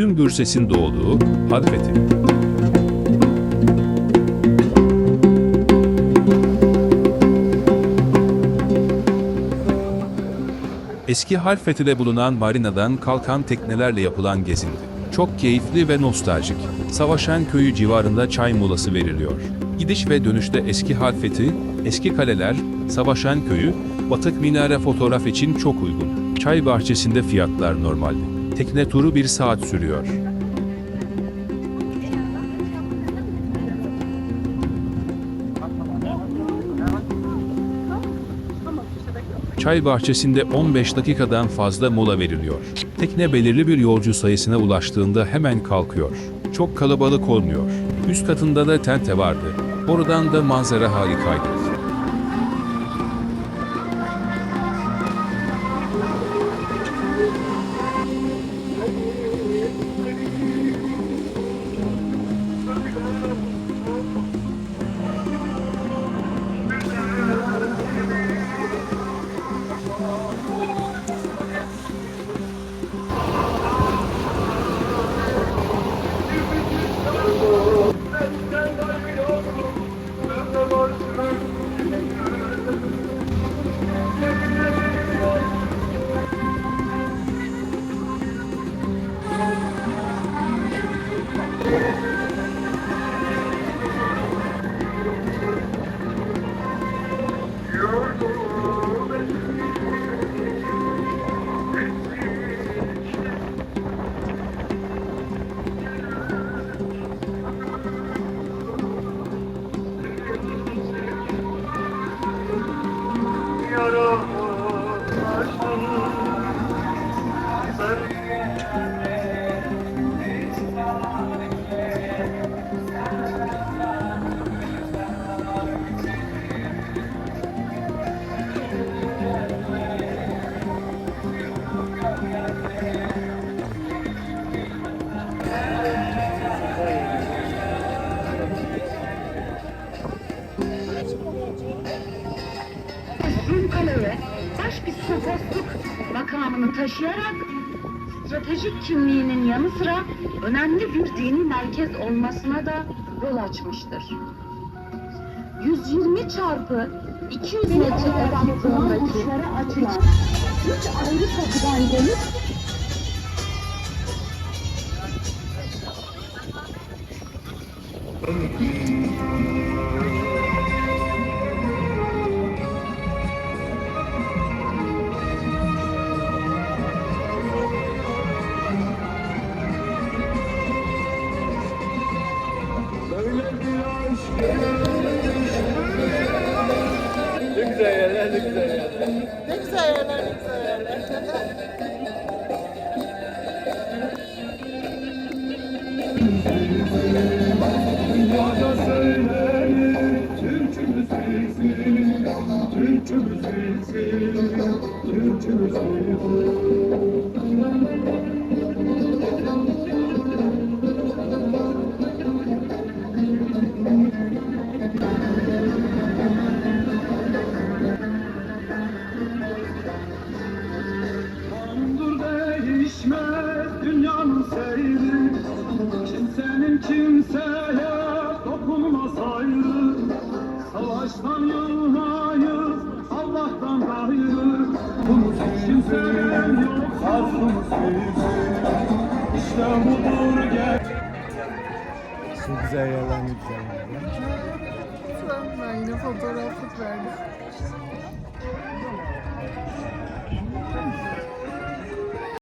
Müslüm Gürses'in doğduğu Halfeti. Eski Halfeti'de bulunan marinadan kalkan teknelerle yapılan gezindi. Çok keyifli ve nostaljik. Savaşan köyü civarında çay molası veriliyor. Gidiş ve dönüşte eski Halfeti, eski kaleler, Savaşan köyü, batık minare fotoğraf için çok uygun. Çay bahçesinde fiyatlar normal. Tekne turu bir saat sürüyor. Çay bahçesinde 15 dakikadan fazla mola veriliyor. Tekne belirli bir yolcu sayısına ulaştığında hemen kalkıyor. Çok kalabalık olmuyor. Üst katında da tente vardı. Oradan da manzara harikaydı. to psikoposluk makamını taşıyarak stratejik kimliğinin yanı sıra önemli bir dini merkez olmasına da yol açmıştır. 120 çarpı 200 metre aralıklığındaki açılan üç ayrı kapıdan gelip Ne güzel yerler, ne güzel yerler. Dünyada söylenir Türk'ümüz bizim Türk'ümüz bizim değişmez dünyanın seyri Kimsenin kimseye dokunmaz ayrı Savaştan yılmayız Allah'tan gayrı Umut kimsenin yok Arzumuz bizim İşte budur gel Şu güzel yerler ne güzel yerler. Ben de fotoğraflık verdim.